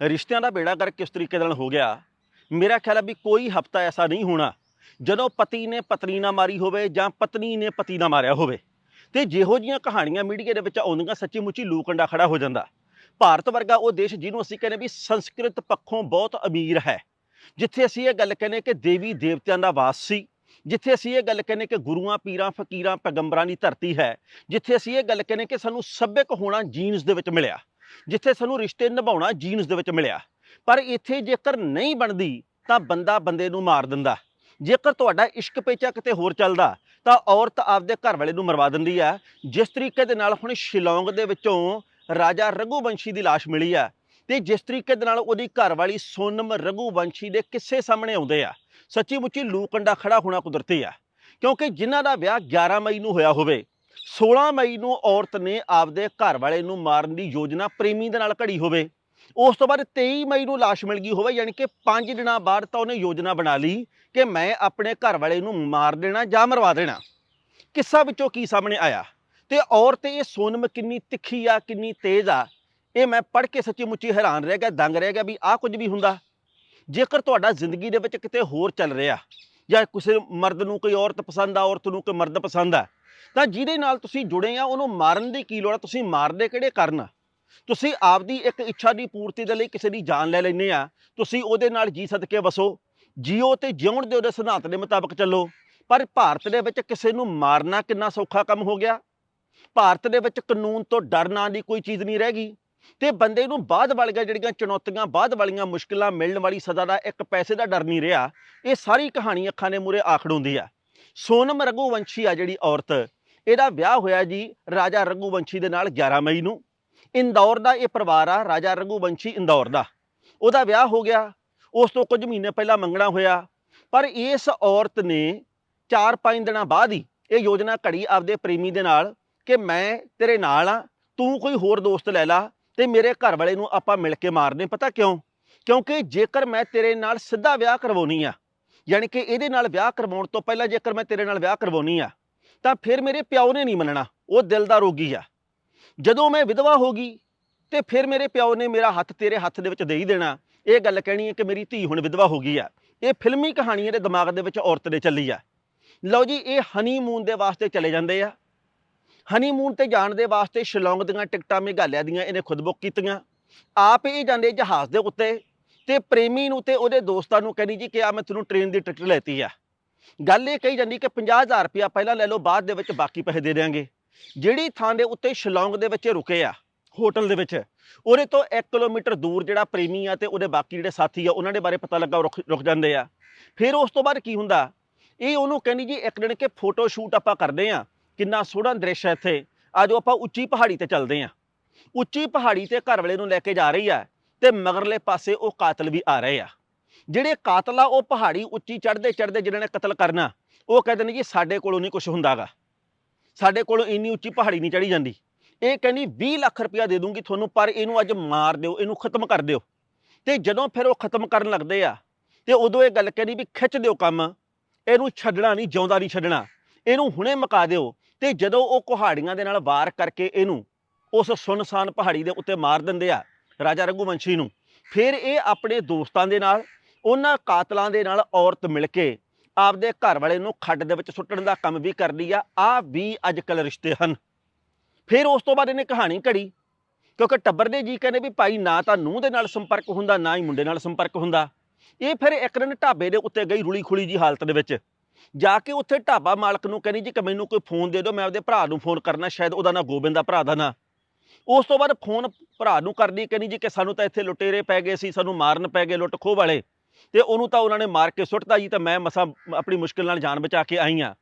ਰਿਸ਼ਤਿਆਂ ਦਾ ਬੇੜਾ ਕਰ ਕਿਸ ਤਰੀਕੇ ਨਾਲ ਹੋ ਗਿਆ। ਮੇਰਾ ਖਿਆਲ ਹੈ ਵੀ ਕੋਈ ਹਫਤਾ ਐਸਾ ਨਹੀਂ ਹੋਣਾ ਜਦੋਂ ਪਤੀ ਨੇ ਪਤਨੀ ਨਾ ਮਾਰੀ ਹੋਵੇ ਜਾਂ ਪਤਨੀ ਨੇ ਪਤੀ ਨਾ ਮਾਰਿਆ ਹੋਵੇ। ਤੇ ਜਿਹੋ ਜੀਆਂ ਕਹਾਣੀਆਂ ਮੀਡੀਆ ਦੇ ਵਿੱਚ ਆਉਂਦੀਆਂ ਸੱਚੀ ਮੁੱਚੀ ਲੂਕੰਡਾ ਖੜਾ ਹੋ ਜਾਂਦਾ। ਭਾਰਤ ਵਰਗਾ ਉਹ ਦੇਸ਼ ਜਿਹਨੂੰ ਅਸੀਂ ਕਹਿੰਦੇ ਵੀ ਸੰਸਕ੍ਰਿਤ ਪੱਖੋਂ ਬਹੁਤ ਅਮੀਰ ਹੈ। ਜਿੱਥੇ ਅਸੀਂ ਇਹ ਗੱਲ ਕਹਿੰਦੇ ਕਿ ਦੇਵੀ ਦੇਵਤਿਆਂ ਦਾ ਵਾਸ ਸੀ ਜਿੱਥੇ ਅਸੀਂ ਇਹ ਗੱਲ ਕਹਿੰਦੇ ਕਿ ਗੁਰੂਆਂ, ਪੀਰਾਂ, ਫਕੀਰਾਂ, ਪੈਗੰਬਰਾਂ ਦੀ ਧਰਤੀ ਹੈ, ਜਿੱਥੇ ਅਸੀਂ ਇਹ ਗੱਲ ਕਹਿੰਦੇ ਕਿ ਸਾਨੂੰ ਸੱਭਿਅਕ ਹੋਣਾ ਜੀਨਸ ਦੇ ਵਿੱਚ ਮਿਲਿਆ। ਜਿੱਥੇ ਸਾਨੂੰ ਰਿਸ਼ਤੇ ਨਿਭਾਉਣਾ ਜੀਨਸ ਦੇ ਵਿੱਚ ਮਿਲਿਆ। ਪਰ ਇੱਥੇ ਜੇਕਰ ਨਹੀਂ ਬਣਦੀ, ਤਾਂ ਬੰਦਾ ਬੰਦੇ ਨੂੰ ਮਾਰ ਦਿੰਦਾ। ਜੇਕਰ ਤੁਹਾਡਾ ਇਸ਼ਕ ਪੇਚਾ ਕਿਤੇ ਹੋਰ ਚੱਲਦਾ, ਤਾਂ ਔਰਤ ਆਪਦੇ ਘਰ ਵਾਲੇ ਨੂੰ ਮਰਵਾ ਦਿੰਦੀ ਆ। ਜਿਸ ਤਰੀਕੇ ਦੇ ਨਾਲ ਹੁਣ ਸ਼ਿਲੌਂਗ ਦੇ ਵਿੱਚੋਂ ਰਾਜਾ ਰਘੂਵੰਸ਼ੀ ਦੀ ਲਾਸ਼ ਮਿਲੀ ਆ ਤੇ ਜਿਸ ਤਰੀਕੇ ਦੇ ਨਾਲ ਉਹਦੀ ਘਰ ਵਾਲੀ ਸੋਨਮ ਰਘੂਵੰਸ਼ੀ ਦੇ ਕਿੱਸੇ ਸਾਹਮਣੇ ਆਉਂਦੇ ਆ। ਸੱਚੀ ਮੁੱਚੀ ਲੂਕੰਡਾ ਖੜਾ ਹੋਣਾ ਕੁਦਰਤੀ ਆ। ਕਿਉਂਕਿ ਜਿਨ੍ਹਾਂ ਦਾ ਵਿਆਹ 11 ਮਈ ਨੂੰ ਹੋਇਆ ਹੋਵੇ 16 ਮਈ ਨੂੰ ਔਰਤ ਨੇ ਆਪਦੇ ਘਰ ਵਾਲੇ ਨੂੰ ਮਾਰਨ ਦੀ ਯੋਜਨਾ ਪ੍ਰੇਮੀ ਦੇ ਨਾਲ ਘੜੀ ਹੋਵੇ। ਉਸ ਤੋਂ ਬਾਅਦ 23 ਮਈ ਨੂੰ ਲਾਸ਼ ਮਿਲ ਗਈ ਹੋਵੇ, ਯਾਨੀ ਕਿ 5 ਦਿਨਾਂ ਬਾਅਦ ਤਾਂ ਉਹਨੇ ਯੋਜਨਾ ਬਣਾ ਲਈ ਕਿ ਮੈਂ ਆਪਣੇ ਘਰ ਵਾਲੇ ਨੂੰ ਮਾਰ ਦੇਣਾ ਜਾਂ ਮਰਵਾ ਦੇਣਾ। ਕਿੱਸਾ ਵਿੱਚੋਂ ਕੀ ਸਾਹਮਣੇ ਆਇਆ? ਤੇ ਔਰਤ ਇਹ ਸੋਨਮ ਕਿੰਨੀ ਤਿੱਖੀ ਆ, ਕਿੰਨੀ ਤੇਜ਼ ਆ, ਇਹ ਮੈਂ ਪੜ੍ਹ ਕੇ ਸੱਚੀ ਮੁੱਚੀ ਹੈਰਾਨ ਰਹਿ ਗਿਆ, ਦੰਗ ਰਹਿ ਗਿਆ ਵੀ ਆਹ ਕੁਝ ਵੀ ਹੁੰਦਾ। ਜੇਕਰ ਤੁਹਾਡਾ ਜ਼ਿੰਦਗੀ ਦੇ ਵਿੱਚ ਕਿਤੇ ਹੋਰ ਚੱਲ ਰਿਹਾ ਜਾਂ ਕਿਸੇ ਮਰਦ ਨੂੰ ਕੋਈ ਔਰਤ ਪਸੰਦ ਆ, ਔਰਤ ਨੂੰ ਕੋਈ ਮਰਦ ਪਸੰਦ ਆ ਤਾਂ ਜਿਹਦੇ ਨਾਲ ਤੁਸੀਂ ਜੁੜੇ ਆ, ਉਹਨੂੰ ਮਾਰਨ ਦੀ ਕੀ ਲੋੜ ਆ? ਤੁਸੀਂ ਮਾਰਦੇ ਕਿਹੜੇ ਕਾਰਨ? ਤੁਸੀਂ ਆਪਦੀ ਇੱਕ ਇੱਛਾ ਦੀ ਪੂਰਤੀ ਦੇ ਲਈ ਕਿਸੇ ਦੀ ਜਾਨ ਲੈ ਲੈਂਦੇ ਆ। ਤੁਸੀਂ ਉਹਦੇ ਨਾਲ ਜੀ ਸਦਕੇ ਵਸੋ। ਜੀਓ ਤੇ ਜਿਉਣ ਦੇ ਉਹਦੇ ਸਿਧਾਂਤ ਦੇ ਮੁਤਾਬਕ ਚੱਲੋ। ਪਰ ਭਾਰਤ ਦੇ ਵਿੱਚ ਕਿਸੇ ਨੂੰ ਮਾਰਨਾ ਕਿੰਨਾ ਸੌਖਾ ਕੰਮ ਹੋ ਗਿਆ? ਭਾਰਤ ਦੇ ਵਿੱਚ ਕਾਨੂੰਨ ਤੋਂ ਡਰ ਨਾਂ ਦੀ ਕੋਈ ਚੀਜ਼ ਨਹੀਂ ਰਹਿ ਗਈ। ਤੇ ਬੰਦੇ ਨੂੰ ਬਾਅਦ ਵਾਲੀਆਂ ਜਿਹੜੀਆਂ ਚੁਣੌਤੀਆਂ, ਬਾਅਦ ਵਾਲੀਆਂ ਮੁਸ਼ਕਲਾਂ ਮਿਲਣ ਵਾਲੀ ਸਜ਼ਾ ਦਾ ਇੱਕ ਪੈਸੇ ਦਾ ਡਰ ਨਹੀਂ ਰਿਹਾ। ਇਹ ਸਾਰੀ ਕਹਾਣੀ ਅੱਖਾਂ ਦੇ ਮੂਰੇ ਆਖੜ ਹੁੰਦੀ ਆ। ਸੋਨਮ ਰਘੂਵੰਸ਼ੀ ਆ ਜਿਹੜੀ ਔਰਤ। ਇਹਦਾ ਵਿਆਹ ਹੋਇਆ ਜੀ ਰਾਜਾ ਰਘੂਵੰਸ਼ੀ ਦੇ ਨਾਲ 11 ਮਈ ਨੂੰ। ਇੰਦੌਰ ਦਾ ਇਹ ਪਰਿਵਾਰ ਆ, ਰਾਜਾ ਰਘੂਵੰਸ਼ੀ ਇੰਦੌਰ ਦਾ। ਉਹਦਾ ਵਿਆਹ ਹੋ ਗਿਆ। ਉਸ ਤੋਂ ਕੁਝ ਮਹੀਨੇ ਪਹਿਲਾਂ ਮੰਗਣਾ ਹੋਇਆ। ਪਰ ਇਸ ਔਰਤ ਨੇ 4-5 ਦਿਨਾਂ ਬਾਅਦ ਹੀ ਇਹ ਯੋਜਨਾ ਘੜੀ ਆਪਦੇ ਪ੍ਰੇਮੀ ਦੇ ਨਾਲ ਕਿ ਮੈਂ ਤੇਰੇ ਨਾਲ ਆ, ਤੂੰ ਕੋਈ ਹੋਰ ਦੋਸਤ ਲੈ ਲਾ ਤੇ ਮੇਰੇ ਘਰ ਵਾਲੇ ਨੂੰ ਆਪਾਂ ਮਿਲ ਕੇ ਮਾਰਨੇ। ਪਤਾ ਕਿਉਂ? ਕਿਉਂਕਿ ਜੇਕਰ ਮੈਂ ਤੇਰੇ ਨਾਲ ਸਿੱਧਾ ਵਿਆਹ ਕਰਵਾਉਣੀ ਆ ਯਾਨੀ ਕਿ ਇਹਦੇ ਨਾਲ ਵਿਆਹ ਕਰਵਾਉਣ ਤੋਂ ਪਹਿਲਾਂ ਜੇਕਰ ਮੈਂ ਤੇਰੇ ਨਾਲ ਵਿਆਹ ਕਰਵਾਉਣੀ ਆ, ਤਾਂ ਫਿਰ ਮੇਰੇ ਪਿਓ ਨੇ ਨਹੀਂ ਮੰਨਣਾ, ਉਹ ਦਿਲ ਦਾ ਰੋਗੀ ਆ। ਜਦੋਂ ਮੈਂ ਵਿਧਵਾ ਹੋ ਗਈ, ਤੇ ਫਿਰ ਮੇਰੇ ਪਿਓ ਨੇ ਮੇਰਾ ਹੱਥ ਤੇਰੇ ਹੱਥ ਦੇ ਵਿੱਚ ਦੇ ਹੀ ਦੇਣਾ। ਇਹ ਗੱਲ ਕਹਿਣੀ ਹੈ ਕਿ ਮੇਰੀ ਧੀ ਹੁਣ ਵਿਧਵਾ ਹੋ ਗਈ ਆ। ਇਹ ਫਿਲਮੀ ਕਹਾਣੀ ਇਹਦੇ ਦਿਮਾਗ ਦੇ ਵਿੱਚ ਔਰਤ ਦੇ ਚੱਲੀ ਆ। ਲਓ ਜੀ, ਇਹ ਹਨੀਮੂਨ ਦੇ ਵਾਸਤੇ ਚਲੇ ਜਾਂਦੇ ਆ। ਹਨੀਮੂਨ ਤੇ ਜਾਣ ਦੇ ਵਾਸਤੇ ਸ਼ਿਲੌਂਗ ਦੀਆਂ ਟਿਕਟਾਂ ਮੇਘਾਲਿਆ ਦੀਆਂ ਇਹਨੇ ਖੁਦ ਬੁੱਕ ਕੀਤੀਆਂ। ਆਪ ਇਹ ਜਾਂਦੇ ਜਹਾਜ਼ ਦੇ ਉੱਤੇ ਤੇ ਪ੍ਰੇਮੀ ਨੂੰ ਤੇ ਉਹਦੇ ਦੋਸਤਾਂ ਨੂੰ ਕਹਿੰਦੀ ਜੀ ਕਿ ਆ ਮੈਂ ਤੈਨੂੰ ਟ੍ਰੇਨ ਦੀ ਟਿਕਟ ਲੈਤੀ ਆ। ਗੱਲ ਇਹ ਕਹੀ ਜਾਂਦੀ ਕਿ 50000 ਰੁਪਇਆ ਪਹਿਲਾਂ ਲੈ ਲਓ, ਬਾਅਦ ਦੇ ਵਿੱਚ ਬਾਕੀ ਪੈਸੇ ਦੇ ਦੇਵਾਂਗੇ ਜਿਹੜੀ ਥਾਂ ਦੇ ਉੱਤੇ ਸ਼ਿਲੌਂਗ ਦੇ ਵਿੱਚ ਰੁਕੇ ਆ, ਹੋਟਲ ਦੇ ਵਿੱਚ, ਉਹਦੇ ਤੋਂ 1 ਕਿਲੋਮੀਟਰ ਦੂਰ ਜਿਹੜਾ ਪ੍ਰੇਮੀ ਆ ਤੇ ਉਹਦੇ ਬਾਕੀ ਜਿਹੜੇ ਸਾਥੀ ਆ, ਉਹਨਾਂ ਦੇ ਬਾਰੇ ਪਤਾ ਲੱਗਾ, ਉਹ ਰੁਕ ਰੁਕ ਜਾਂਦੇ ਆ। ਫਿਰ ਉਸ ਤੋਂ ਬਾਅਦ ਕੀ ਹੁੰਦਾ? ਇਹ ਉਹਨੂੰ ਕਹਿੰਦੀ ਜੀ ਇੱਕ ਦਿਨ ਕਿ ਫੋਟੋ ਸ਼ੂਟ ਆਪਾਂ ਕਰਦੇ ਆ, ਕਿੰਨਾ ਸੋਹਣਾ ਦ੍ਰਿਸ਼ ਹੈ ਇੱਥੇ। ਆਜੋ ਆਪਾਂ ਉੱਚੀ ਪਹਾੜੀ ਤੇ ਚੱਲਦੇ ਆ। ਉੱਚੀ ਪਹਾੜੀ ਤੇ ਘਰ ਵਾਲੇ ਨੂੰ ਲੈ ਕੇ ਜਾ ਰਹੀ ਆ। ਤੇ ਮਗਰਲੇ ਪਾਸੇ ਉਹ ਕਾਤਲ ਵੀ ਆ ਰਹੇ ਆ। ਜਿਹੜੇ ਕਾਤਲ ਆ, ਉਹ ਪਹਾੜੀ ਉੱਚੀ ਚੜ੍ਹਦੇ ਚੜ੍ਹਦੇ ਜਿਹਨਾਂ ਨੇ ਕਤਲ ਕਰਨਾ, ਉਹ ਕਹਿੰਦੇ ਨੇ ਜੀ ਸਾਡੇ ਕੋਲੋਂ ਨਹੀਂ ਕੁਝ ਹੁੰਦਾਗਾ। ਸਾਡੇ ਕੋਲੋਂ ਇੰਨੀ ਉੱਚੀ ਪਹਾੜੀ ਨਹੀਂ ਚੜੀ ਜਾਂਦੀ। ਇਹ ਕਹਿੰਦੀ 20 ਲੱਖ ਰੁਪਇਆ ਦੇ ਦੂੰਗੀ ਤੁਹਾਨੂੰ, ਪਰ ਇਹਨੂੰ ਅੱਜ ਮਾਰ ਦਿਓ, ਇਹਨੂੰ ਖਤਮ ਕਰ ਦਿਓ। ਤੇ ਜਦੋਂ ਫਿਰ ਉਹ ਖਤਮ ਕਰਨ ਲੱਗਦੇ ਆ, ਤੇ ਉਦੋਂ ਇਹ ਗੱਲ ਕਹਿੰਦੀ ਵੀ ਖਿੱਚ ਦਿਓ ਕੰਮ, ਇਹਨੂੰ ਛੱਡਣਾ ਨਹੀਂ, ਜਿਉਂਦਾ ਨਹੀਂ ਛੱਡਣਾ। ਇਹਨੂੰ ਹੁਣੇ ਮੁਕਾ ਦਿਓ, ਤੇ ਜਦੋਂ ਉਹ ਕੁਹਾੜੀਆਂ ਦੇ ਨਾਲ ਵਾਰ ਕਰਕੇ ਇਹਨੂੰ ਉਸ ਸੁਨਸਾਨ ਪਹਾੜੀ ਦੇ ਉੱਤੇ ਮਾਰ ਦਿੰਦੇ ਆ ਰਾਜਾ ਰਘੂਵੰਸ਼ੀ ਨੂੰ। ਫਿਰ ਇਹ ਆਪਣੇ ਦੋਸਤਾਂ ਦੇ ਨਾਲ, ਉਹਨਾਂ ਕਾਤਲਾਂ ਦੇ ਨਾਲ ਔਰਤ ਮਿਲ ਕੇ ਆਪਦੇ ਘਰ ਵਾਲੇ ਨੂੰ ਖੱਡ ਦੇ ਵਿੱਚ ਸੁੱਟਣ ਦਾ ਕੰਮ ਵੀ ਕਰਦੀ ਆ। ਆ ਵੀ ਅੱਜ ਕੱਲ ਰਿਸ਼ਤੇ ਹਨ। ਫਿਰ ਉਸ ਤੋਂ ਬਾਅਦ ਇਹਨੇ ਕਹਾਣੀ ਘੜੀ, ਕਿਉਂਕਿ ਟੱਬਰ ਦੇ ਜੀ ਕਹਿੰਦੇ ਵੀ ਭਾਈ ਨਾ ਤਾਂ ਨੂੰਹ ਦੇ ਨਾਲ ਸੰਪਰਕ ਹੁੰਦਾ, ਨਾ ਹੀ ਮੁੰਡੇ ਨਾਲ ਸੰਪਰਕ ਹੁੰਦਾ। ਇਹ ਫਿਰ ਇੱਕ ਦਿਨ ਢਾਬੇ ਦੇ ਉੱਤੇ ਗਈ ਰੁਲੀ ਖੁਲੀ ਜੀ ਹਾਲਤ ਦੇ ਵਿੱਚ। ਜਾ ਕੇ ਉੱਥੇ ਢਾਬਾ ਮਾਲਕ ਨੂੰ ਕਹਿੰਦੀ ਜੀ ਕਿ ਮੈਨੂੰ ਕੋਈ ਫੋਨ ਦੇ ਦਿਓ, ਮੈਂ ਆਪਦੇ ਭਰਾ ਨੂੰ ਫੋਨ ਕਰਨਾ, ਸ਼ਾਇਦ ਉਹਦਾ ਨਾਂ ਗੋਬਿੰਦ ਦਾ ਭਰਾ ਦਾ ਨਾਂ। ਉਸ ਤੋਂ ਬਾਅਦ ਫੋਨ ਭਰਾ ਨੂੰ ਕਰਦੀ ਕਹਿੰਦੀ ਜੀ ਕਿ ਸਾਨੂੰ ਤਾਂ ਇੱਥੇ ਲੁਟੇਰੇ ਪੈ ਗਏ ਸੀ, ਸਾਨੂੰ ਮਾਰਨ ਪੈ ਗਏ ਲੁੱਟ ਖੋਹ ਵਾਲੇ। ਤੇ ਉਹਨੂੰ ਤਾਂ ਉਹਨਾਂ ਨੇ ਮਾਰ ਕੇ ਸੁੱਟਤਾ ਜੀ ਤਾਂ ਮੈਂ ਮਸਾਂ ਆਪਣੀ ਮੁਸ਼ਕਿਲ ਨਾਲ ਜਾਨ ਬਚਾ ਕੇ ਆਈ ਆ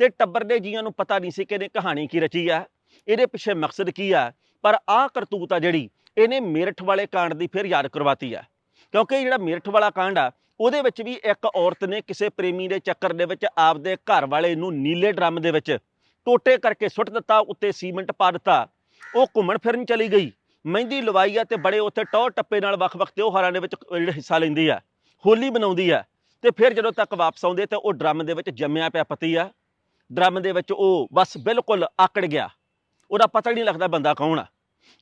ਤੇ ਟੱਬਰ ਦੇ ਜੀਆਂ ਨੂੰ ਪਤਾ ਨਹੀਂ ਸੀ ਕਿ ਇਹਨੇ ਕਹਾਣੀ ਕੀ ਰਚੀ ਆ, ਇਹਦੇ ਪਿੱਛੇ ਮਕਸਦ ਕੀ ਆ, ਪਰ ਆਹ ਕਰਤੂਤ ਆ ਜਿਹੜੀ, ਇਹਨੇ ਮੇਰਠ ਵਾਲੇ ਕਾਂਡ ਦੀ ਫਿਰ ਯਾਦ ਕਰਵਾਤੀ ਆ। ਕਿਉਂਕਿ ਜਿਹੜਾ ਮੇਰਠ ਵਾਲਾ ਕਾਂਡ ਆ, ਉਹਦੇ ਵਿੱਚ ਵੀ ਇੱਕ ਔਰਤ ਨੇ ਕਿਸੇ ਪ੍ਰੇਮੀ ਦੇ ਚੱਕਰ ਦੇ ਵਿੱਚ ਆਪਦੇ ਘਰ ਵਾਲੇ ਨੂੰ ਨੀਲੇ ਡਰਮ ਦੇ ਵਿੱਚ ਟੋਟੇ ਕਰਕੇ ਸੁੱਟ ਦਿੱਤਾ, ਉੱਤੇ ਸੀਮੈਂਟ ਪਾ ਦਿੱਤਾ। ਉਹ ਘੁੰਮਣ ਫਿਰਨ ਚਲੀ ਗਈ। ਮਹਿੰਦੀ ਲਵਾਈ ਆ ਤੇ ਬੜੇ ਉੱਥੇ ਟੌਰ ਟੱਪੇ ਨਾਲ ਵੱਖ-ਵੱਖ ਤਿਉਹਾਰਾਂ ਦੇ ਵਿੱਚ ਜਿਹੜਾ ਹਿੱਸਾ ਲੈਂਦੀ ਆ। ਹੋਲੀ ਮਨਾਉਂਦੀ ਆ ਤੇ ਫਿਰ ਜਦੋਂ ਤੱਕ ਵਾਪਸ ਆਉਂਦੇ ਤੇ ਉਹ ਡਰਮ ਦੇ ਵਿੱਚ ਜੰਮਿਆ ਪਿਆ ਪਤੀ ਆ। ਡਰਮ ਦੇ ਵਿੱਚ ਉਹ ਬਸ ਬਿਲਕੁਲ ਆਕੜ ਗਿਆ। ਉਹਦਾ ਪਤਾ ਹੀ ਨਹੀਂ ਲੱਗਦਾ ਬੰਦਾ ਕੌਣ ਆ।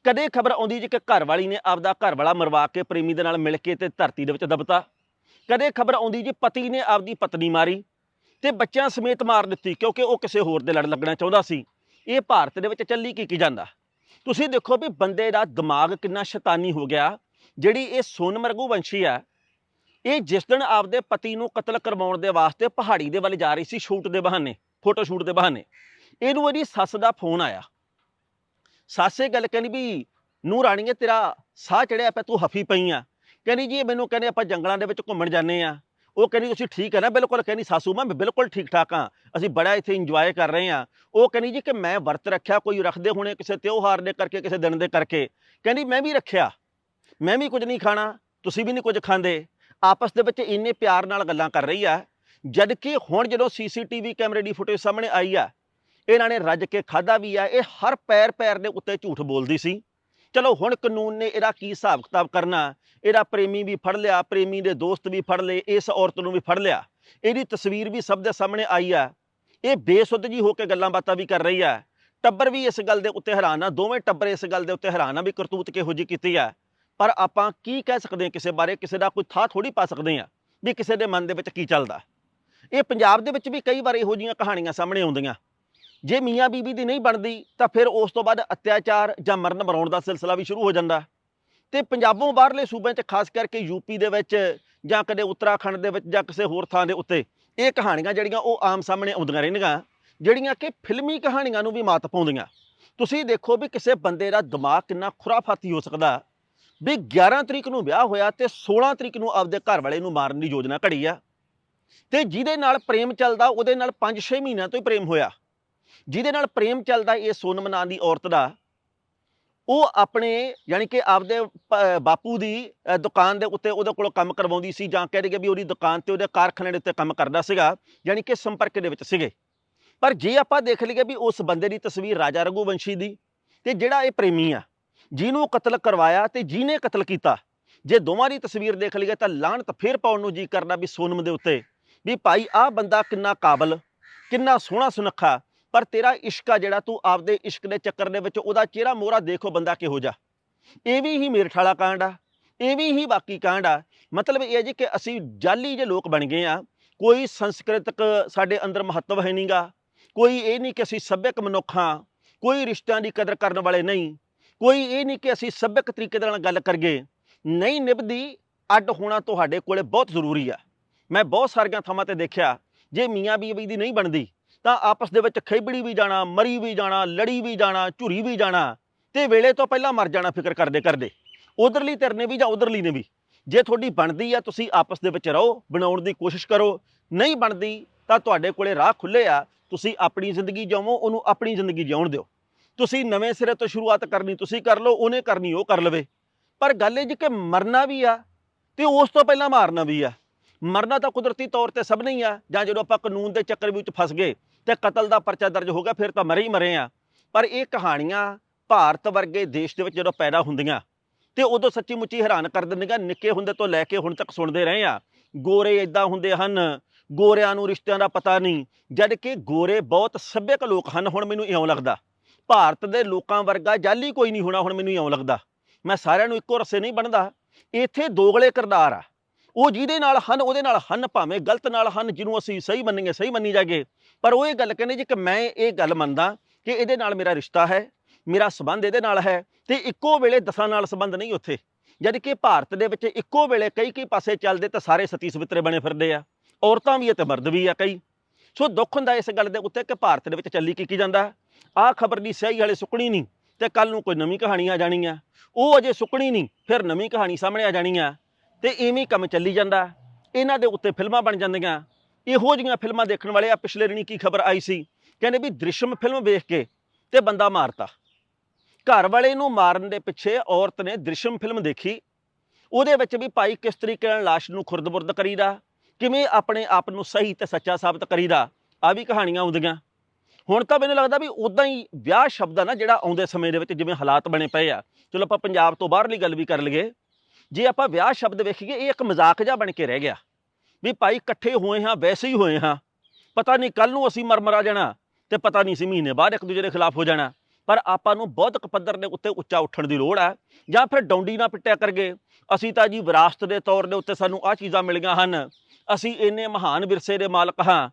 ਕਦੇ ਖਬਰ ਆਉਂਦੀ ਜੀ ਕਿ ਘਰ ਵਾਲੀ ਨੇ ਆਪਦਾ ਘਰ ਵਾਲਾ ਮਰਵਾ ਕੇ ਪ੍ਰੇਮੀ ਦੇ ਨਾਲ ਮਿਲ ਕੇ ਤੇ ਧਰਤੀ ਦੇ ਵਿੱਚ ਦਬਤਾ। ਕਦੇ ਖਬਰ ਆਉਂਦੀ ਜੀ ਪਤੀ ਨੇ ਆਪਦੀ ਪਤਨੀ ਮਾਰੀ ਤੇ ਬੱਚਿਆਂ ਸਮੇਤ ਮਾਰ ਦਿੱਤੀ ਕਿਉਂਕਿ ਉਹ ਕਿਸੇ ਹੋਰ ਦੇ ਲੜ ਲੱਗਣਾ ਚਾਹੁੰਦਾ ਸੀ। ਇਹ ਭਾਰਤ ਦੇ ਵਿੱਚ ਚੱਲੀ ਕੀ ਕੀ ਜਾਂਦਾ? ਤੁਸੀਂ ਦੇਖੋ ਵੀ ਬੰਦੇ ਦਾ ਦਿਮਾਗ ਕਿੰਨਾ ਸ਼ੈਤਾਨੀ ਹੋ ਗਿਆ, ਜਿਹੜੀ ਇਹ ਸੋਨਮਰਗੂ ਵੰਸ਼ੀ ਆ, ਇਹ ਜਿਸ ਦਿਨ ਆਪਦੇ ਪਤੀ ਨੂੰ ਕਤਲ ਕਰਵਾਉਣ ਦੇ ਵਾਸਤੇ ਪਹਾੜੀ ਦੇ ਵੱਲ ਜਾ ਰਹੀ ਸੀ, ਸ਼ੂਟ ਦੇ ਬਹਾਨੇ, ਫੋਟੋ ਸ਼ੂਟ ਦੇ ਬਹਾਨੇ, ਇਹਨੂੰ ਇਹਦੀ ਸੱਸ ਦਾ ਫੋਨ ਆਇਆ। ਸੱਸ ਇਹ ਗੱਲ ਕਹਿੰਦੀ ਵੀ ਨੂੰ ਰਾਣੀਏ ਤੇਰਾ ਸਾਹ ਚੜਿਆ ਪਿਆ, ਤੂੰ ਹਫੀ ਪਈ ਆ। ਕਹਿੰਦੀ ਜੀ ਇਹ ਮੈਨੂੰ ਕਹਿੰਦੇ ਆਪਾਂ ਜੰਗਲਾਂ ਦੇ ਵਿੱਚ ਘੁੰਮਣ ਜਾਂਦੇ ਆ। ਉਹ ਕਹਿੰਦੀ, ਤੁਸੀਂ ਠੀਕ ਹੈ ਨਾ? ਬਿਲਕੁਲ ਕਹਿੰਦੀ, ਸਾਸੂ, ਮਾਂ ਮੈਂ ਬਿਲਕੁਲ ਠੀਕ ਠਾਕ ਹਾਂ। ਅਸੀਂ ਬੜਾ ਇੱਥੇ ਇੰਜੋਏ ਕਰ ਰਹੇ ਹਾਂ। ਉਹ ਕਹਿੰਦੀ ਜੀ ਕਿ ਮੈਂ ਵਰਤ ਰੱਖਿਆ, ਕੋਈ ਰੱਖਦੇ ਹੋਣੇ ਕਿਸੇ ਤਿਉਹਾਰ ਦੇ ਕਰਕੇ, ਕਿਸੇ ਦਿਨ ਦੇ ਕਰਕੇ। ਕਹਿੰਦੀ, ਮੈਂ ਵੀ ਰੱਖਿਆ। ਮੈਂ ਵੀ ਕੁਝ ਨਹੀਂ ਖਾਣਾ। ਤੁਸੀਂ ਵੀ ਨਹੀਂ ਕੁਝ ਖਾਂਦੇ। ਆਪਸ ਦੇ ਵਿੱਚ ਇੰਨੇ ਪਿਆਰ ਨਾਲ ਗੱਲਾਂ ਕਰ ਰਹੀ ਆ। ਜਦ ਕਿ ਹੁਣ ਜਦੋਂ ਸੀਸੀਟੀਵੀ ਕੈਮਰੇ ਦੀ ਫੁਟੇਜ ਸਾਹਮਣੇ ਆਈ ਆ, ਇਹਨਾਂ ਨੇ ਰੱਜ ਕੇ ਖਾਦਾ ਵੀ ਆ। ਇਹ ਹਰ ਪੈਰ ਪੈਰ ਦੇ ਉੱਤੇ ਝੂਠ ਬੋਲਦੀ ਸੀ। ਚਲੋ ਹੁਣ ਕਾਨੂੰਨ ਨੇ ਇਹਦਾ ਕੀ ਹਿਸਾਬ ਕਿਤਾਬ ਕਰਨਾ? ਇਹਦਾ ਪ੍ਰੇਮੀ ਵੀ ਫੜ ਲਿਆ, ਪ੍ਰੇਮੀ ਦੇ ਦੋਸਤ ਵੀ ਫੜ ਲਏ, ਇਸ ਔਰਤ ਨੂੰ ਵੀ ਫੜ ਲਿਆ। ਇਹਦੀ ਤਸਵੀਰ ਵੀ ਸਭ ਦੇ ਸਾਹਮਣੇ ਆਈ ਆ। ਇਹ ਬੇਸੁੱਧ ਜੀ ਹੋ ਕੇ ਗੱਲਾਂ ਬਾਤਾਂ ਵੀ ਕਰ ਰਹੀ ਆ। ਟੱਬਰ ਵੀ ਇਸ ਗੱਲ ਦੇ ਉੱਤੇ ਹੈਰਾਨ ਆ, ਦੋਵੇਂ ਟੱਬਰ ਇਸ ਗੱਲ ਦੇ ਉੱਤੇ ਹੈਰਾਨ ਆ ਵੀ ਕਰਤੂਤ ਕਿਹੋ ਜੀ ਕੀਤੀ ਆ। ਪਰ ਆਪਾਂ ਕੀ ਕਹਿ ਸਕਦੇ ਹਾਂ ਕਿਸੇ ਬਾਰੇ? ਕਿਸੇ ਦਾ ਕੋਈ ਥਾਂ ਥੋੜੀ ਪਾ ਸਕਦੇ ਆ ਵੀ ਕਿਸੇ ਦੇ ਮਨ ਦੇ ਵਿੱਚ ਕੀ ਚੱਲਦਾ। ਇਹ ਪੰਜਾਬ ਦੇ ਵਿੱਚ ਵੀ ਕਈ ਵਾਰ ਇਹੋ ਜੀਆਂ ਕਹਾਣੀਆਂ ਸਾਹਮਣੇ ਆਉਂਦੀਆਂ। ਜੇ ਮੀਆਂ ਬੀਬੀ ਦੀ ਨਹੀਂ ਬਣਦੀ, ਤਾਂ ਫਿਰ ਉਸ ਤੋਂ ਬਾਅਦ ਅਤਿਆਚਾਰ ਜਾਂ ਮਰਨ ਮਰਾਉਣ ਦਾ ਸਿਲਸਿਲਾ ਵੀ ਸ਼ੁਰੂ ਹੋ ਜਾਂਦਾ। ਤੇ ਪੰਜਾਬੋਂ ਬਾਹਰਲੇ ਸੂਬਿਆਂ 'ਚ ਖਾਸ ਕਰਕੇ ਯੂਪੀ ਦੇ ਵਿੱਚ ਜਾਂ ਕਦੇ ਉੱਤਰਾਖੰਡ ਦੇ ਵਿੱਚ ਜਾਂ ਕਿਸੇ ਹੋਰ ਥਾਂ ਦੇ ਉੱਤੇ ਇਹ ਕਹਾਣੀਆਂ ਜਿਹੜੀਆਂ ਉਹ ਆਮ ਸਾਹਮਣੇ ਆਉਂਦੀਆਂ ਰਹਿੰਦੀਆਂ ਜਿਹੜੀਆਂ ਕਿ ਫਿਲਮੀ ਕਹਾਣੀਆਂ ਨੂੰ ਵੀ ਮਾਤ ਪਾਉਂਦੀਆਂ। ਤੁਸੀਂ ਦੇਖੋ ਵੀ ਕਿਸੇ ਬੰਦੇ ਦਾ ਦਿਮਾਗ ਕਿੰਨਾ ਖੁਰਾਫਾਤੀ ਹੋ ਸਕਦਾ। ਵੀ 11 ਤਰੀਕ ਨੂੰ ਵਿਆਹ ਹੋਇਆ ਤੇ 16 ਤਰੀਕ ਨੂੰ ਆਪਦੇ ਘਰ ਵਾਲੇ ਨੂੰ ਮਾਰਨ ਦੀ ਯੋਜਨਾ ਘੜੀ ਆ। ਤੇ ਜਿਹਦੇ ਨਾਲ ਪ੍ਰੇਮ ਚੱਲਦਾ, ਉਹਦੇ ਨਾਲ 5-6 ਮਹੀਨਿਆਂ ਤੋਂ ਹੀ ਪ੍ਰੇਮ ਹੋਇਆ। ਜਿਹਦੇ ਨਾਲ ਪ੍ਰੇਮ ਚੱਲਦਾ ਇਹ ਸੋਨਮ ਨਾਂ ਦੀ ਔਰਤ ਦਾ, ਉਹ ਆਪਣੇ ਯਾਨੀ ਕਿ ਆਪਦੇ ਬਾਪੂ ਦੀ ਦੁਕਾਨ ਦੇ ਉੱਤੇ ਉਹਦੇ ਕੋਲੋਂ ਕੰਮ ਕਰਵਾਉਂਦੀ ਸੀ ਜਾਂ ਕਹਿ ਦਈਏ ਵੀ ਉਹਦੀ ਦੁਕਾਨ ਤੇ ਉਹਦੇ ਕਾਰਖਾਨੇ ਦੇ ਉੱਤੇ ਕੰਮ ਕਰਦਾ ਸੀਗਾ, ਯਾਨੀ ਕਿ ਸੰਪਰਕ ਦੇ ਵਿੱਚ ਸੀਗੇ। ਪਰ ਜੇ ਆਪਾਂ ਦੇਖ ਲਈਏ ਵੀ ਉਸ ਬੰਦੇ ਦੀ ਤਸਵੀਰ ਰਾਜਾ ਰਘੂਵੰਸ਼ੀ ਦੀ, ਤੇ ਜਿਹੜਾ ਇਹ ਪ੍ਰੇਮੀ ਆ, ਜਿਹਨੂੰ ਕਤਲ ਕਰਵਾਇਆ ਤੇ ਜਿਹਨੇ ਕਤਲ ਕੀਤਾ, ਜੇ ਦੋਵਾਂ ਦੀ ਤਸਵੀਰ ਦੇਖ ਲਈਏ ਤਾਂ ਲਾਹਣਤ ਫੇਰ ਪਾਉਣ ਨੂੰ ਜੀ ਕਰਦਾ ਵੀ ਸੋਨਮ ਦੇ ਉੱਤੇ, ਵੀ ਭਾਈ ਆਹ ਬੰਦਾ ਕਿੰਨਾ ਕਾਬਲ, ਕਿੰਨਾ ਸੋਹਣਾ ਸੁਨੱਖਾ ਪਰ ਤੇਰਾ ਇਸ਼ਕ ਆ ਜਿਹੜਾ ਤੂੰ ਆਪਦੇ ਇਸ਼ਕ ਦੇ ਚੱਕਰ ਦੇ ਵਿੱਚ ਉਹਦਾ ਚਿਹਰਾ ਮੋਹਰਾ ਦੇਖੋ ਬੰਦਾ ਕਿਹੋ ਜਿਹਾ। ਇਹ ਵੀ ਹੀ ਮੇਰਠਾਲਾ ਕਾਂਡ ਆ, ਇਹ ਵੀ ਹੀ ਬਾਕੀ ਕਾਂਡ ਆ। ਮਤਲਬ ਇਹ ਹੈ ਜੀ ਕਿ ਅਸੀਂ ਜਾਲੀ ਜੇ ਲੋਕ ਬਣ ਗਏ ਆ ਕੋਈ ਸੰਸਕ੍ਰਿਤਕ ਸਾਡੇ ਅੰਦਰ ਮਹੱਤਵ ਹੈ ਨਹੀਂਗਾ ਕੋਈ ਇਹ ਨਹੀਂ ਕਿ ਅਸੀਂ ਸੱਭਿਅਕ ਮਨੁੱਖ ਹਾਂ। ਕੋਈ ਰਿਸ਼ਤਿਆਂ ਦੀ ਕਦਰ ਕਰਨ ਵਾਲੇ ਨਹੀਂ। ਕੋਈ ਇਹ ਨਹੀਂ ਕਿ ਅਸੀਂ ਸੱਭਿਅਕ ਤਰੀਕੇ ਦੇ ਨਾਲ ਗੱਲ ਕਰੀਏ ਨਹੀਂ ਨਿਭਦੀ, ਅੱਡ ਹੋਣਾ ਤੁਹਾਡੇ ਕੋਲੇ ਬਹੁਤ ਜ਼ਰੂਰੀ ਆ। ਮੈਂ ਬਹੁਤ ਸਾਰੀਆਂ ਥਾਵਾਂ ਤੇ ਦੇਖਿਆ। ਜੇ ਮੀਆਂ ਬੀਵੀ ਦੀ ਨਹੀਂ ਬਣਦੀ ਤਾਂ ਆਪਸ ਦੇ ਵਿੱਚ ਖੇਬੜੀ ਵੀ ਜਾਣਾ, ਮਰੀ ਵੀ ਜਾਣਾ, ਲੜੀ ਵੀ ਜਾਣਾ, ਝੁਰੀ ਵੀ ਜਾਣਾ, ਤੇ ਵੇਲੇ ਤੋਂ ਪਹਿਲਾਂ ਮਰ ਜਾਣਾ ਫਿਕਰ ਕਰਦੇ ਕਰਦੇ। ਉਧਰਲੀ ਧਿਰ ਨੇ ਵੀ ਜਾਂ ਉਧਰਲੀ ਨੇ ਵੀ। ਜੇ ਤੁਹਾਡੀ ਬਣਦੀ ਆ, ਤੁਸੀਂ ਆਪਸ ਦੇ ਵਿੱਚ ਰਹੋ, ਬਣਾਉਣ ਦੀ ਕੋਸ਼ਿਸ਼ ਕਰੋ। ਨਹੀਂ ਬਣਦੀ, ਤਾਂ ਤੁਹਾਡੇ ਕੋਲੇ ਰਾਹ ਖੁੱਲੇ ਆ। ਤੁਸੀਂ ਆਪਣੀ ਜ਼ਿੰਦਗੀ ਜਿਉਵੋ ਉਹਨੂੰ ਆਪਣੀ ਜ਼ਿੰਦਗੀ ਜਿਉਣ ਦਿਓ। ਤੁਸੀਂ ਨਵੇਂ ਸਿਰੇ ਤੋਂ ਸ਼ੁਰੂਆਤ ਕਰਨੀ ਤੁਸੀਂ ਕਰ ਲਓ, ਉਹਨੇ ਕਰਨੀ, ਉਹ ਕਰ ਲਵੇ। ਪਰ ਗੱਲ ਇਹ ਜੀ ਕਿ ਮਰਨਾ ਵੀ ਆ, ਤੇ ਉਸ ਤੋਂ ਪਹਿਲਾਂ ਮਾਰਨਾ ਵੀ ਆ। ਮਰਨਾ ਤਾਂ ਕੁਦਰਤੀ ਤੌਰ ਤੇ ਸਭ ਨਹੀਂ ਆ, ਜਾਂ ਜਦੋਂ ਆਪਾਂ ਕਾਨੂੰਨ ਦੇ ਚੱਕਰ ਵਿੱਚ ਫਸ ਗਏ ਤੇ ਕਤਲ ਦਾ ਪਰਚਾ ਦਰਜ ਹੋ ਗਿਆ, ਫਿਰ ਤਾਂ ਮਰੇ ਹੀ ਮਰੇ ਆ। ਪਰ ਇਹ ਕਹਾਣੀਆਂ ਭਾਰਤ ਵਰਗੇ ਦੇਸ਼ ਦੇ ਵਿੱਚ ਜਦੋਂ ਪੈਦਾ ਹੁੰਦੀਆਂ, ਤੇ ਉਦੋਂ ਸੱਚੀ ਮੁੱਚੀ ਹੈਰਾਨ ਕਰ ਦਿੰਦੀਆਂ, ਨਿੱਕੇ ਹੁੰਦੇ ਤੋਂ ਲੈ ਕੇ ਹੁਣ ਤੱਕ ਸੁਣਦੇ ਰਹੇ ਆ। ਗੋਰੇ ਇਦਾਂ ਹੁੰਦੇ ਹਨ, ਗੋਰਿਆਂ ਨੂੰ ਰਿਸ਼ਤਿਆਂ ਦਾ ਪਤਾ ਨਹੀਂ, ਜਦ ਕਿ ਗੋਰੇ ਬਹੁਤ ਸੱਭਿਅਕ ਲੋਕ ਹਨ, ਹੁਣ ਮੈਨੂੰ ਇਉਂ ਲੱਗਦਾ। ਭਾਰਤ ਦੇ ਲੋਕਾਂ ਵਰਗਾ ਜਾਲੀ ਕੋਈ ਨਹੀਂ ਹੋਣਾ, ਹੁਣ ਮੈਨੂੰ ਇਉਂ ਲੱਗਦਾ। ਮੈਂ ਸਾਰਿਆਂ ਨੂੰ ਇੱਕੋ ਰਸੇ ਨਹੀਂ ਬਣਦਾ ਇੱਥੇ ਦੋਗਲੇ ਕਿਰਦਾਰ ਆ। ਉਹ ਜਿਹਦੇ ਨਾਲ ਹਨ, ਉਹਦੇ ਨਾਲ ਹਨ, ਭਾਵੇਂ ਗਲਤ ਨਾਲ ਹਨ, ਜਿਹਨੂੰ ਅਸੀਂ ਸਹੀ ਮੰਨੀਏ, ਸਹੀ ਮੰਨੀ ਜਾਗੇ ਪਰ ਉਹ ਇਹ ਗੱਲ ਕਹਿੰਦੇ ਜੀ ਕਿ ਮੈਂ ਇਹ ਗੱਲ ਮੰਨਦਾ ਕਿ ਇਹਦੇ ਨਾਲ ਮੇਰਾ ਰਿਸ਼ਤਾ ਹੈ, ਮੇਰਾ ਸਬੰਧ ਇਹਦੇ ਨਾਲ ਹੈ ਤੇ ਇੱਕੋ ਵੇਲੇ ਦਸਾਂ ਨਾਲ ਸਬੰਧ ਨਹੀਂ ਉੱਥੇ। ਜਦ ਕਿ ਭਾਰਤ ਦੇ ਵਿੱਚ ਇੱਕੋ ਵੇਲੇ ਕਈ ਕਈ ਪਾਸੇ ਚੱਲਦੇ ਤਾਂ ਸਾਰੇ ਸਤੀ ਸਵਿਤਰੇ ਬਣੇ ਫਿਰਦੇ ਆ, ਔਰਤਾਂ ਵੀ ਆ ਤੇ ਮਰਦ ਵੀ ਆ ਕਈ। ਸੋ ਦੁੱਖ ਹੁੰਦਾ ਇਸ ਗੱਲ ਦੇ ਉੱਤੇ ਕਿ ਭਾਰਤ ਦੇ ਵਿੱਚ ਚੱਲੀ ਕੀ ਕੀ ਜਾਂਦਾ। ਆਹ ਖਬਰ ਦੀ ਸਹੀ ਵਾਲੇ ਸੁੱਕਣੀ ਨਹੀਂ ਤੇ ਕੱਲ ਨੂੰ ਕੋਈ ਨਵੀਂ ਕਹਾਣੀ ਆ ਜਾਣੀ ਆ। ਉਹ ਅਜੇ ਸੁੱਕਣੀ ਨਹੀਂ, ਫਿਰ ਨਵੀਂ ਕਹਾਣੀ ਸਾਹਮਣੇ ਆ ਜਾਣੀ ਆ ਤੇ ਇਵੇਂ ਕੰਮ ਚੱਲੀ ਜਾਂਦਾ। ਇਹਨਾਂ ਦੇ ਉੱਤੇ ਫਿਲਮਾਂ ਬਣ ਜਾਂਦੀਆਂ ਇਹੋ ਜਿਹੀਆਂ ਫਿਲਮਾਂ ਦੇਖਣ ਵਾਲੇ ਆ, ਪਿਛਲੇ ਦਿਨੀ ਕੀ ਖਬਰ ਆਈ ਸੀ? ਕਹਿੰਦੇ ਵੀ ਦ੍ਰਿਸ਼ਮ ਫਿਲਮ ਵੇਖ ਕੇ ਤੇ ਬੰਦਾ ਮਾਰਤਾ। ਘਰ ਵਾਲੇ ਨੂੰ ਮਾਰਨ ਦੇ ਪਿੱਛੇ ਔਰਤ ਨੇ ਦ੍ਰਿਸ਼ਮ ਫਿਲਮ ਦੇਖੀ। ਉਹਦੇ ਵਿੱਚ ਵੀ ਭਾਈ ਕਿਸ ਤਰੀਕੇ ਨਾਲ ਲਾਸ਼ ਨੂੰ ਖੁਰਦ-ਬੁਰਦ ਕਰੀਦਾ, ਕਿਵੇਂ ਆਪਣੇ ਆਪ ਨੂੰ ਸਹੀ ਤੇ ਸੱਚਾ ਸਾਬਤ ਕਰੀਦਾ ਆ ਵੀ ਕਹਾਣੀਆਂ ਆਉਂਦੀਆਂ। ਹੁਣ ਤਾਂ ਮੈਨੂੰ ਲੱਗਦਾ ਵੀ ਉਦਾਂ ਹੀ ਵਿਆਹ ਸ਼ਬਦ ਆ ਨਾ, ਜਿਹੜਾ ਆਉਂਦੇ ਸਮੇਂ ਦੇ ਵਿੱਚ ਜਿਵੇਂ ਹਾਲਾਤ ਬਣੇ ਪਏ ਆ। ਚਲੋ ਆਪਾਂ ਪੰਜਾਬ ਤੋਂ ਬਾਹਰਲੀ ਗੱਲ ਵੀ ਕਰ ਲਈਏ। ਜੇ ਆਪਾਂ ਵਿਆਹ ਸ਼ਬਦ ਵੇਖੀਏ, ਇਹ ਇੱਕ ਮਜ਼ਾਕ ਜਿਹਾ ਬਣ ਕੇ ਰਹਿ ਗਿਆ। ਵੀ ਭਾਈ ਇਕੱਠੇ ਹੋਏ ਹਾਂ, ਵੈਸੇ ਹੀ ਹੋਏ ਹਾਂ। ਪਤਾ ਨਹੀਂ ਕੱਲ ਨੂੰ ਅਸੀਂ ਮਰਮਰਾ ਜਾਣਾ ਤੇ ਪਤਾ ਨਹੀਂ ਸੀ ਮਹੀਨੇ ਬਾਅਦ ਇੱਕ ਦੂਜੇ ਦੇ ਖਿਲਾਫ ਹੋ ਜਾਣਾ। ਪਰ ਆਪਾਂ ਨੂੰ ਬੌਧਿਕ ਪੱਧਰ ਦੇ ਉੱਤੇ ਉੱਚਾ ਉੱਠਣ ਦੀ ਲੋੜ ਹੈ ਜਾਂ ਫਿਰ ਡੌਂਡੀ ਨਾ ਪਿੱਟਿਆ ਕਰਗੇ। ਅਸੀਂ ਤਾਂ ਜੀ ਵਿਰਾਸਤ ਦੇ ਤੌਰ ਦੇ ਉੱਤੇ ਸਾਨੂੰ ਆਹ ਚੀਜ਼ਾਂ ਮਿਲੀਆਂ ਹਨ। ਅਸੀਂ ਇੰਨੇ ਮਹਾਨ ਵਿਰਸੇ ਦੇ ਮਾਲਕ ਹਾਂ।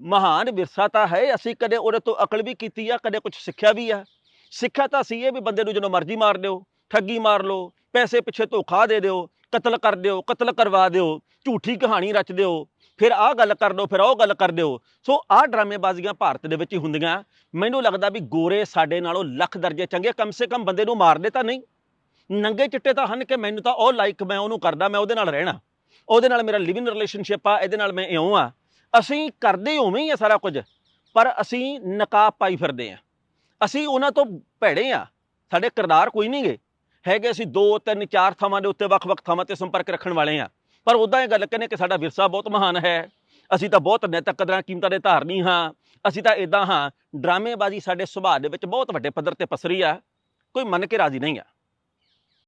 ਮਹਾਨ ਵਿਰਸਾ ਤਾਂ ਹੈ, ਅਸੀਂ ਕਦੇ ਉਹਦੇ ਤੋਂ ਅਕਲ ਵੀ ਕੀਤੀ ਆ, ਕਦੇ ਕੁਝ ਸਿੱਖਿਆ ਵੀ ਆ। ਸਿੱਖਿਆ ਤਾਂ ਸੀ ਇਹ ਵੀ ਬੰਦੇ ਨੂੰ ਜਦੋਂ ਮਰਜ਼ੀ ਮਾਰ ਦਿਓ, ਠੱਗੀ ਮਾਰ ਲਓ, ਪੈਸੇ ਪਿੱਛੇ ਧੋਖਾ ਦੇ ਦਿਓ ਕਤਲ ਕਰ ਦਿਓ, ਕਤਲ ਕਰਵਾ ਦਿਓ, ਝੂਠੀ ਕਹਾਣੀ ਰਚ ਦਿਓ, ਫਿਰ ਆਹ ਗੱਲ ਕਰ ਦਿਓ, ਫਿਰ ਉਹ ਗੱਲ ਕਰ ਦਿਓ। ਸੋ ਆਹ ਡਰਾਮੇਬਾਜ਼ੀਆਂ ਭਾਰਤ ਦੇ ਵਿੱਚ ਹੀ ਹੁੰਦੀਆਂ। ਮੈਨੂੰ ਲੱਗਦਾ ਵੀ ਗੋਰੇ ਸਾਡੇ ਨਾਲੋਂ ਲੱਖ ਦਰਜੇ ਚੰਗੇ, ਕਮ ਸੇ ਕਮ ਬੰਦੇ ਨੂੰ ਮਾਰਦੇ ਤਾਂ ਨਹੀਂ। ਨੰਗੇ ਚਿੱਟੇ ਤਾਂ ਹਨ ਕਿ ਮੈਨੂੰ ਤਾਂ ਉਹ ਲਾਈਕ ਮੈਂ ਉਹਨੂੰ ਕਰਦਾ, ਮੈਂ ਉਹਦੇ ਨਾਲ ਰਹਿਣਾ। ਉਹਦੇ ਨਾਲ ਮੇਰਾ ਲਿਵਿੰਗ ਰਿਲੇਸ਼ਨਸ਼ਿਪ ਆ, ਇਹਦੇ ਨਾਲ ਮੈਂ ਇਉਂ ਆ। ਅਸੀਂ ਕਰਦੇ ਉਵੇਂ ਹੀ ਆ ਸਾਰਾ ਕੁਝ, ਪਰ ਅਸੀਂ ਨਕਾਬ ਪਾਈ ਫਿਰਦੇ ਆ। ਅਸੀਂ ਉਹਨਾਂ ਤੋਂ ਭੈੜੇ ਆ। ਸਾਡੇ ਕਿਰਦਾਰ ਕੋਈ ਨਹੀਂ ਗੇ। ਹੈਗੇ ਅਸੀਂ ਦੋ, ਤਿੰਨ, ਚਾਰ ਥਾਵਾਂ ਦੇ ਉੱਤੇ ਵੱਖ-ਵੱਖ ਥਾਵਾਂ ਤੇ ਸੰਪਰਕ ਰੱਖਣ ਵਾਲੇ ਆ ਪਰ ਉਦਾਂ ਇਹ ਗੱਲ ਕਹਿੰਦੇ ਕਿ ਸਾਡਾ ਵਿਰਸਾ ਬਹੁਤ ਮਹਾਨ ਹੈ। ਅਸੀਂ ਤਾਂ ਬਹੁਤ ਨੈਤਿਕ ਕਦਰਾਂ, ਕੀਮਤਾਂ ਦੇ ਧਾਰਨੀ ਹਾਂ। ਅਸੀਂ ਤਾਂ ਇਦਾਂ ਹਾਂ, ਡਰਾਮੇਬਾਜ਼ੀ ਸਾਡੇ ਸੁਭਾਅ ਦੇ ਵਿੱਚ ਬਹੁਤ ਵੱਡੇ ਪੱਧਰ ਤੇ ਪਸਰੀ ਆ। ਕੋਈ ਮੰਨ ਕੇ ਰਾਜ਼ੀ ਨਹੀਂ ਆ।